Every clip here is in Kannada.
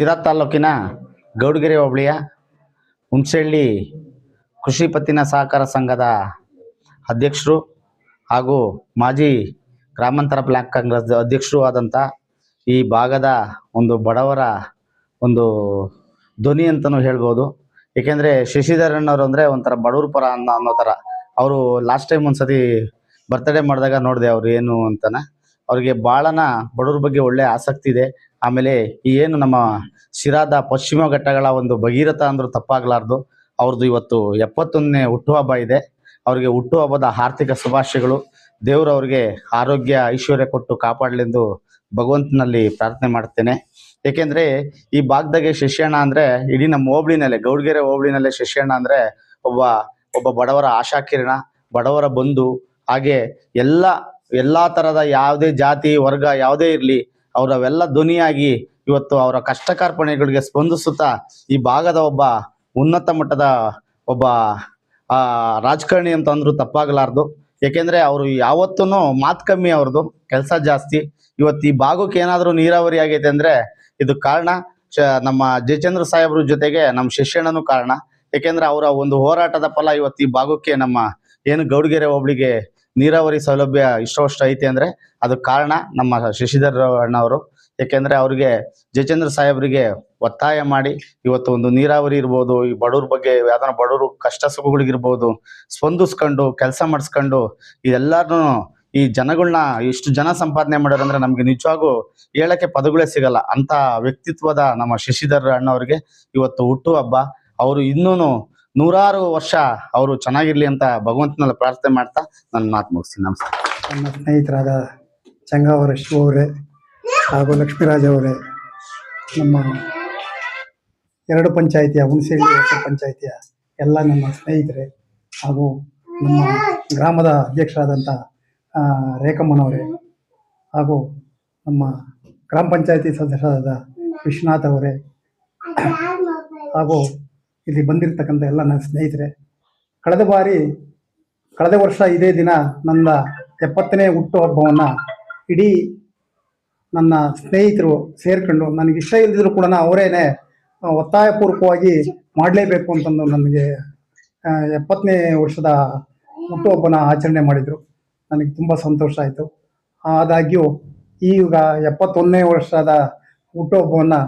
ಶಿರಾ ತಾಲೂಕಿನ ಗೌಡಗೆರೆ ಹೋಬಳಿಯ ಹುಣಸಳ್ಳಿ ಕೃಷಿ ಪತ್ತಿನ ಸಹಕಾರ ಸಂಘದ ಅಧ್ಯಕ್ಷರು ಹಾಗೂ ಮಾಜಿ ಗ್ರಾಮಾಂತರ ಬ್ಲಾಕ್ ಕಾಂಗ್ರೆಸ್ ಅಧ್ಯಕ್ಷರು ಆದಂಥ ಈ ಭಾಗದ ಒಂದು ಬಡವರ ಒಂದು ಧ್ವನಿ ಅಂತಲೂ ಹೇಳ್ಬೋದು. ಏಕೆಂದರೆ ಶಶಿಧರಣ್ಣವರು ಅಂದರೆ ಒಂಥರ ಬಡವ್ರ ಪರ ಅನ್ನೋ ಅನ್ನೋ ಥರ ಅವರು ಲಾಸ್ಟ್ ಟೈಮ್ ಒಂದ್ಸತಿ ಬರ್ತಡೇ ಮಾಡಿದಾಗ ನೋಡಿದೆ ಅವರು ಏನು ಅಂತಾನೆ. ಅವರಿಗೆ ಭಾಳನ ಬಡವ್ರ ಬಗ್ಗೆ ಒಳ್ಳೆ ಆಸಕ್ತಿ ಇದೆ. ಆಮೇಲೆ ಏನು ನಮ್ಮ ಶಿರಾದ ಪಶ್ಚಿಮ ಘಟ್ಟಗಳ ಒಂದು ಭಗೀರಥ ಅಂದ್ರೂ ತಪ್ಪಾಗಲಾರ್ದು. ಅವ್ರದ್ದು ಇವತ್ತು ಎಪ್ಪತ್ತೊಂದನೇ ಹುಟ್ಟುಹಬ್ಬ ಇದೆ. ಅವರಿಗೆ ಹುಟ್ಟುಹಬ್ಬದ ಆರ್ಥಿಕ ಶುಭಾಶಯಗಳು. ದೇವರು ಅವ್ರಿಗೆ ಆರೋಗ್ಯ, ಐಶ್ವರ್ಯ ಕೊಟ್ಟು ಕಾಪಾಡಲೆಂದು ಭಗವಂತನಲ್ಲಿ ಪ್ರಾರ್ಥನೆ ಮಾಡ್ತೇನೆ. ಏಕೆಂದರೆ ಈ ಭಾಗದಾಗೆ ಶಶಿಯಣ್ಣ ಅಂದರೆ ಇಡೀ ನಮ್ಮ ಹೋಬಳಿನಲ್ಲೇ, ಗೌಡಗೆರೆ ಹೋಬಳಿನಲ್ಲೇ ಶಶಿಯಣ್ಣ ಅಂದರೆ ಒಬ್ಬ ಒಬ್ಬ ಬಡವರ ಆಶಾಕಿರಣ, ಬಡವರ ಬಂಧು. ಹಾಗೆ ಎಲ್ಲ ಎಲ್ಲ ಥರದ ಯಾವುದೇ ಜಾತಿ, ವರ್ಗ ಯಾವುದೇ ಇರಲಿ ಅವರವೆಲ್ಲ ಧ್ವನಿಯಾಗಿ ಇವತ್ತು ಅವರ ಕಷ್ಟ ಕಾರ್ಪಣೆಗಳಿಗೆ ಸ್ಪಂದಿಸುತ್ತಾ ಈ ಭಾಗದ ಒಬ್ಬ ಉನ್ನತ ಮಟ್ಟದ ಒಬ್ಬ ರಾಜಕಾರಣಿ ಅಂತ ಅಂದ್ರೂ ತಪ್ಪಾಗಲಾರ್ದು. ಏಕೆಂದರೆ ಅವರು ಯಾವತ್ತೂ ಮಾತು ಕಮ್ಮಿ ಅವ್ರದ್ದು, ಕೆಲಸ ಜಾಸ್ತಿ. ಇವತ್ತು ಈ ಭಾಗಕ್ಕೆ ಏನಾದರೂ ನೀರಾವರಿ ಆಗೈತೆ ಅಂದರೆ ಇದು ಕಾರಣ. ನಮ್ಮ ಜಯಚಂದ್ರ ಸಾಹೇಬ್ರ ಜೊತೆಗೆ ನಮ್ಮ ಶಿಷ್ಯಣ್ಣನೂ ಕಾರಣ. ಏಕೆಂದರೆ ಅವರ ಒಂದು ಹೋರಾಟದ ಫಲ ಇವತ್ತು ಈ ಭಾಗಕ್ಕೆ ನಮ್ಮ ಏನು ಗೌಡಗೆರೆ ಹೋಬಳಿಗೆ ನೀರಾವರಿ ಸೌಲಭ್ಯ ಇಷ್ಟವಷ್ಟು ಐತೆ ಅಂದರೆ ಅದು ಕಾರಣ ನಮ್ಮ ಶಶಿಧರ್ ಅಣ್ಣವರು. ಏಕೆಂದರೆ ಅವ್ರಿಗೆ ಜಯಚಂದ್ರ ಸಾಹೇಬ್ರಿಗೆ ಒತ್ತಾಯ ಮಾಡಿ ಇವತ್ತು ಒಂದು ನೀರಾವರಿ ಇರ್ಬೋದು, ಈ ಬಡವ್ರ ಬಗ್ಗೆ ಯಾವ್ದಾರ ಬಡವರು ಕಷ್ಟ ಸುಖಗಳಿಗಿರ್ಬೋದು ಸ್ಪಂದಿಸ್ಕೊಂಡು, ಕೆಲಸ ಮಾಡಿಸ್ಕೊಂಡು ಇದೆಲ್ಲರೂ ಈ ಜನಗಳನ್ನ ಇಷ್ಟು ಜನ ಸಂಪಾದನೆ ಮಾಡ್ಯಾರಂದ್ರೆ ನಮಗೆ ನಮ್ಗೆ ನಿಜವಾಗೂ ಹೇಳಕ್ಕೆ ಪದಗಳೇ ಸಿಗಲ್ಲ. ಅಂತ ವ್ಯಕ್ತಿತ್ವದ ನಮ್ಮ ಶಶಿಧರ್ ಅಣ್ಣವ್ರಿಗೆ ಇವತ್ತು ಹುಟ್ಟು ಹಬ್ಬ. ಅವರು ಇನ್ನೂ ನೂರಾರು ವರ್ಷ ಅವರು ಚೆನ್ನಾಗಿರ್ಲಿ ಅಂತ ಭಗವಂತನಲ್ಲಿ ಪ್ರಾರ್ಥನೆ ಮಾಡ್ತಾ ನನ್ನ ಮಾತು ಮುಗಿಸ್ತೀನಿ. ನಮಸ್ಕಾರ. ನನ್ನ ಸ್ನೇಹಿತರಾದ ಚಂಗಾವರ ಶಿವ ಅವರೇ ಹಾಗೂ ಲಕ್ಷ್ಮೀರಾಜ್ ಅವರೇ, ನಮ್ಮ ಎರಡು ಪಂಚಾಯಿತಿಯ ಹುಣಸೇಳಿ ಪಂಚಾಯಿತಿಯ ಎಲ್ಲ ನಮ್ಮ ಸ್ನೇಹಿತರೆ ಹಾಗೂ ನಮ್ಮ ಗ್ರಾಮದ ಅಧ್ಯಕ್ಷರಾದಂಥ ರೇಖಮ್ಮನವರೇ ಹಾಗೂ ನಮ್ಮ ಗ್ರಾಮ ಪಂಚಾಯಿತಿ ಸದಸ್ಯರಾದ ವಿಶ್ವನಾಥ್ ಅವರೇ ಹಾಗೂ ಇಲ್ಲಿ ಬಂದಿರತಕ್ಕಂಥ ಎಲ್ಲ ನನ್ನ ಸ್ನೇಹಿತರೆ, ಕಳೆದ ಬಾರಿ, ಕಳೆದ ವರ್ಷ ಇದೇ ದಿನ ನನ್ನ ಎಪ್ಪತ್ತನೇ ಹುಟ್ಟುಹಬ್ಬವನ್ನು ಇಡೀ ನನ್ನ ಸ್ನೇಹಿತರು ಸೇರ್ಕೊಂಡು ನನಗೆ ಇಷ್ಟ ಇಲ್ಲದಿದ್ರು ಕೂಡ ಅವರೇನೆ ಒತ್ತಾಯಪೂರ್ವಕವಾಗಿ ಮಾಡಲೇಬೇಕು ಅಂತಂದು ನನಗೆ ಎಪ್ಪತ್ತನೇ ವರ್ಷದ ಹುಟ್ಟುಹಬ್ಬನ ಆಚರಣೆ ಮಾಡಿದರು. ನನಗೆ ತುಂಬ ಸಂತೋಷ ಆಯಿತು. ಆದಾಗ್ಯೂ, ಈಗ ಎಪ್ಪತ್ತೊಂದನೇ ವರ್ಷದ ಹುಟ್ಟುಹಬ್ಬವನ್ನು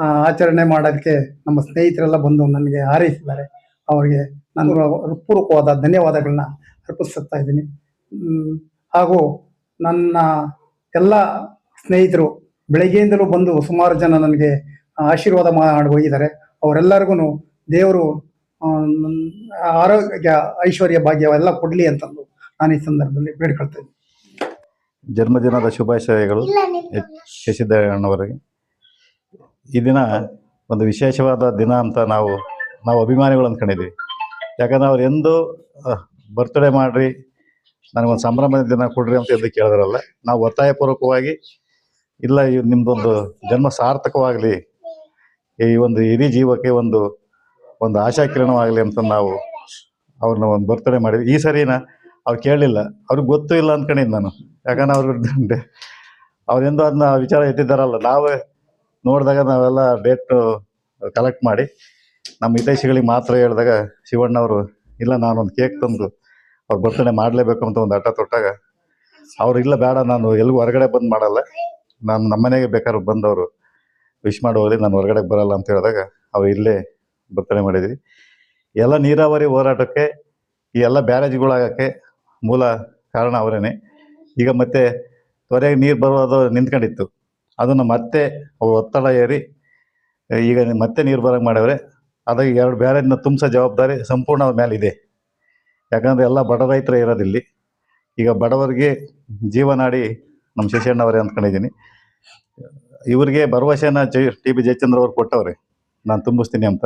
ಆಚರಣೆ ಮಾಡೋದಕ್ಕೆ ನಮ್ಮ ಸ್ನೇಹಿತರೆಲ್ಲ ಬಂದು ನನಗೆ ಹಾರೈಸಿದ್ದಾರೆ. ಅವರಿಗೆ ನಾನು ಹೃತ್ಪೂರ್ವಕವಾದ ಧನ್ಯವಾದಗಳನ್ನ ಅರ್ಪಿಸುತ್ತಾ ಇದ್ದೀನಿ. ಹಾಗೂ ನನ್ನ ಎಲ್ಲ ಸ್ನೇಹಿತರು ಬೆಳಗ್ಗೆಯಿಂದಲೂ ಬಂದು ಸುಮಾರು ಜನ ನನಗೆ ಆಶೀರ್ವಾದ ಮಾಡಿ ಹೋಗಿದ್ದಾರೆ. ಅವರೆಲ್ಲರಿಗೂ ದೇವರು ಆರೋಗ್ಯ ಐಶ್ವರ್ಯ ಭಾಗ್ಯ ಎಲ್ಲ ಕೊಡಲಿ ಅಂತಂದು ನಾನು ಈ ಸಂದರ್ಭದಲ್ಲಿ ಬೇಡ್ಕೊಳ್ತಾ ಇದ್ದೀನಿ. ಜನ್ಮದಿನದ ಶುಭಾಶಯಗಳು. ಶಶಿಧರಣ್ಣವರಿಗೆ ಈ ದಿನ ಒಂದು ವಿಶೇಷವಾದ ದಿನ ಅಂತ ನಾವು ನಾವು ಅಭಿಮಾನಿಗಳು ಅಂದ್ಕೊಂಡಿದ್ದೀವಿ ಯಾಕಂದ್ರೆ ಅವ್ರು ಎಂದು ಬರ್ತ್ಡೇ ಮಾಡ್ರಿ, ನನಗೊಂದು ಸಂಭ್ರಮದ ದಿನ ಕೊಡ್ರಿ ಅಂತ ಎಂದು ಕೇಳಿದ್ರಲ್ಲ, ನಾವು ಒತ್ತಾಯಪೂರ್ವಕವಾಗಿ, ಇಲ್ಲ ಇವ್ ನಿಮ್ದೊಂದು ಜನ್ಮ ಸಾರ್ಥಕವಾಗಲಿ, ಈ ಒಂದು ಇಡೀ ಜೀವಕ್ಕೆ ಒಂದು ಒಂದು ಆಶಾಕಿರಣವಾಗಲಿ ಅಂತ ನಾವು ಅವ್ರನ್ನ ಒಂದು ಬರ್ತಡೇ ಮಾಡಿದ್ವಿ. ಈ ಸರಿನ ಅವ್ರು ಕೇಳಲಿಲ್ಲ. ಅವ್ರಿಗೆ ಗೊತ್ತೂ ಇಲ್ಲ ಅಂದ್ಕೊಂಡಿದ್ದು ನಾನು. ಯಾಕಂದ್ರೆ ಅವ್ರು ಅವ್ರೆಂದು ಅದನ್ನ ವಿಚಾರ ಎತ್ತಿದ್ದಾರಲ್ಲ, ನಾವೇ ನೋಡಿದಾಗ ನಾವೆಲ್ಲ ಡೇಟ್ ಕಲೆಕ್ಟ್ ಮಾಡಿ ನಮ್ಮ ಹಿತೈಷಿಗಳಿಗೆ ಮಾತ್ರ ಹೇಳಿದಾಗ ಶಿವಣ್ಣವರು ಇಲ್ಲ ನಾನೊಂದು ಕೇಕ್ ತಂದು ಅವ್ರು ಬರ್ತಡೇ ಮಾಡಲೇಬೇಕು ಅಂತ ಒಂದು ಹಠ ತೊಟ್ಟಾಗ ಅವ್ರು, ಇಲ್ಲ, ಬೇಡ, ನಾನು ಎಲ್ಲಿಗೂ ಹೊರಗಡೆ ಬಂದು ಮಾಡಲ್ಲ. ನಾನು ನಮ್ಮನೆಗೆ ಬೇಕಾದ್ರೂ ಬಂದವರು ವಿಶ್ ಮಾಡಿ ಹೋಗಲಿ, ನಾನು ಹೊರಗಡೆ ಬರಲ್ಲ ಅಂತ ಹೇಳಿದಾಗ ಅವ್ರು, ಇಲ್ಲೇ ಬರ್ತಡೇ ಮಾಡಿದ್ವಿ. ಎಲ್ಲ ನೀರಾವರಿ ಹೋರಾಟಕ್ಕೆ, ಈ ಎಲ್ಲ ಬ್ಯಾರೇಜ್ಗಳಾಗಕ್ಕೆ ಮೂಲ ಕಾರಣ ಅವರೇನೆ. ಈಗ ಮತ್ತೆ ತ್ವರೆಗೆ ನೀರು ಬರೋದು ನಿಂತ್ಕೊಂಡಿತ್ತು. ಅದನ್ನು ಮತ್ತೆ ಒತ್ತಡ ಏರಿ, ಈಗ ಮತ್ತೆ ನೀರು ಬರೋಂಗೆ ಮಾಡವ್ರೆ, ಅದಕ್ಕೆ ಎರಡು ಬ್ಯಾರೇಜ್ನ ತುಂಬಿಸೋ ಜವಾಬ್ದಾರಿ ಸಂಪೂರ್ಣ ಮೇಲಿದೆ ಯಾಕಂದರೆ ಎಲ್ಲ ಬಡ ರೈತರೇ ಇರೋದಿಲ್ಲಿ ಈಗ ಬಡವರಿಗೆ ಜೀವನಾಡಿ ನಮ್ಮ ಶಶಿಯಣ್ಣವರೇ ಅಂದ್ಕೊಂಡಿದ್ದೀನಿ. ಇವರಿಗೆ ಭರವಸೆನ ಜೈ, ಟಿ ಬಿ ಜಯಚಂದ್ರ ಅವ್ರು ಕೊಟ್ಟವ್ರೆ, ನಾನು ತುಂಬಿಸ್ತೀನಿ ಅಂತ.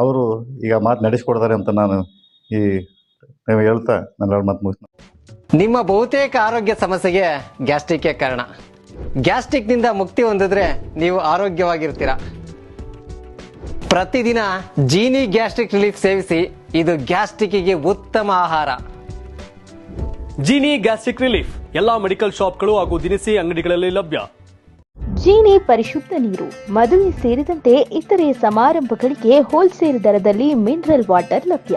ಅವರು ಈಗ ಮಾತು ನಡೆಸ್ಕೊಡ್ತಾರೆ ಅಂತ ನಾನು ಈ ಹೇಳ್ತಾ ನನ್ನ ಮಾತು ಮುಗಿಸ್ತೀನಿ. ನಿಮ್ಮ ಬಹುತೇಕ ಆರೋಗ್ಯ ಸಮಸ್ಯೆಗೆ ಗ್ಯಾಸ್ಟ್ರಿಕ್ಗೆ ಕಾರಣ. ಗ್ಯಾಸ್ಟ್ರಿಕ್ನಿಂದ ಮುಕ್ತಿ ಹೊಂದಿದ್ರೆ ನೀವು ಆರೋಗ್ಯವಾಗಿರ್ತೀರ. ಪ್ರತಿದಿನ ಜೀನಿ ಗ್ಯಾಸ್ಟ್ರಿಕ್ ರಿಲೀಫ್ ಸೇವಿಸಿ ಇದು ಗ್ಯಾಸ್ಟ್ರಿಕ್ಕಿಗೆ ಉತ್ತಮ ಆಹಾರ. ಜೀನಿ ಗ್ಯಾಸ್ಟ್ರಿಕ್ ರಿಲೀಫ್ ಎಲ್ಲಾ ಮೆಡಿಕಲ್ ಶಾಪ್ಗಳು ಹಾಗೂ ದಿನಸಿ ಅಂಗಡಿಗಳಲ್ಲಿ ಲಭ್ಯ. ಜೀನಿ ಪರಿಶುದ್ಧ ನೀರು ಮದುವೆ ಸೇರಿದಂತೆ ಇತರೆ ಸಮಾರಂಭಗಳಿಗೆ ಹೋಲ್ಸೇಲ್ ದರದಲ್ಲಿ ಮಿನರಲ್ ವಾಟರ್ ಲಭ್ಯ.